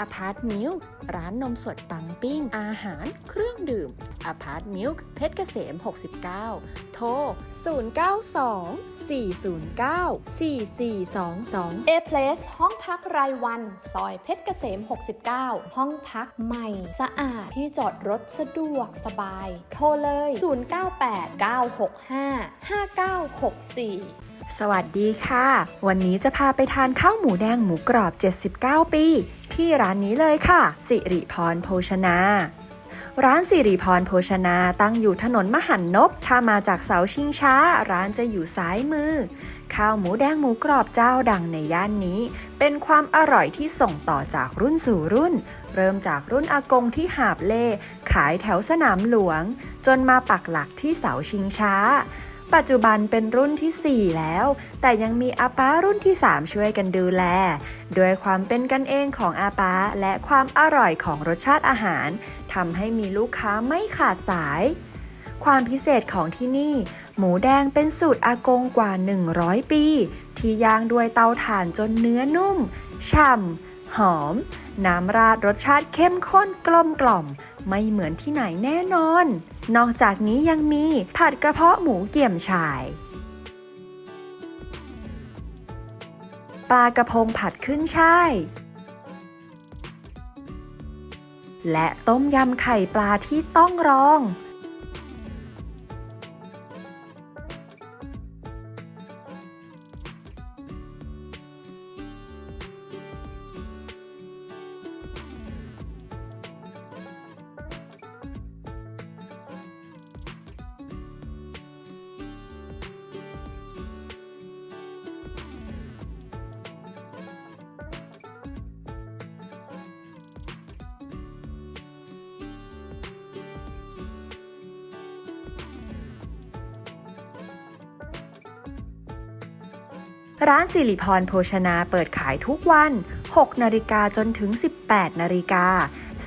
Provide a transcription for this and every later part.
อพาร์ตมิลร้านนมสดปังปิ้ง อาหาร เครื่องดื่มอพาร์ตมิลเพชรเกษม 69 โทร 092 409 4422เอเพลสห้องพักรายวัน ซอยเพชรเกษม 69 ห้องพักใหม่ สะอาดที่จอดรถสะดวกสบาย โทรเลย 0989655964 สวัสดีค่ะ วันนี้จะพาไปทานข้าวหมูแดงหมูกรอบ 79 ปี ที่ร้านนี้เลยค่ะ สิริพรโภชนา ร้านสิริพรโภชนาตั้งอยู่ถนนมหันนบ ถ้ามาจากเสาชิงช้า ร้านจะอยู่ซ้ายมือ ข้าวหมูแดงหมูกรอบเจ้าดังในย่านนี้ เป็นความอร่อยที่ส่งต่อจากรุ่นสู่รุ่น เริ่มจากรุ่นอากงที่หาบเล่ขายแถวสนามหลวง จนมาปักหลักที่เสาชิงช้า ปัจจุบันเป็นรุ่นที่ 4 แล้ว แต่ยังมีอาป้ารุ่นที่ 3 ช่วยกันดูแลด้วยความเป็นกันเองของอาป้าและความอร่อยของรสชาติอาหารทำให้มีลูกค้าไม่ขาดสาย ความพิเศษของที่นี่ หมูแดงเป็นสูตรอากงกว่า 100 ปี ที่ย่างด้วยเตาถ่านจนเนื้อนุ่ม ฉ่ำหอม น้ำราดรสชาติเข้มข้นกลมกล่อม ไม่เหมือนที่ไหนแน่นอน นอกจากนี้ยังมีผัดกระเพาะหมูเกี่ยมฉ่ายปลากระพงผัดขึ้นช่าย และต้มยำไข่ปลาที่ต้องรอง ร้านสิริพรโภชนาเปิดขายทุกวัน 6 นาฬิกาจนถึง 18 นาฬิกา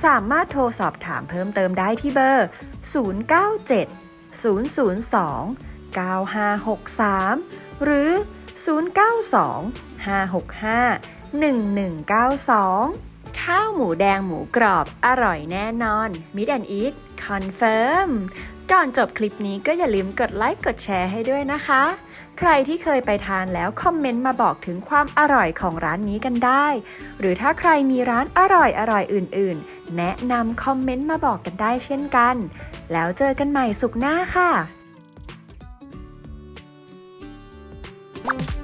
สามารถโทรสอบถามเพิ่มเติมได้ที่เบอร์ 097 002 9563 หรือ 092 565 1192 ข้าวหมูแดงหมูกรอบอร่อยแน่นอน Meet and Eat Confirm ก่อนจบคลิปนี้ก็อย่าลืมกดไลค์กดแชร์ให้ด้วยนะคะ ใครที่เคยไปทานแล้วคอมเมนต์มาบอกถึงความอร่อยของร้านนี้กันได้ หรือถ้าใครมีร้านอร่อยอร่อยอื่น ๆ แนะนำคอมเมนต์มาบอกกันได้เช่นกัน แล้วเจอกันใหม่สุขหน้าค่ะ Thank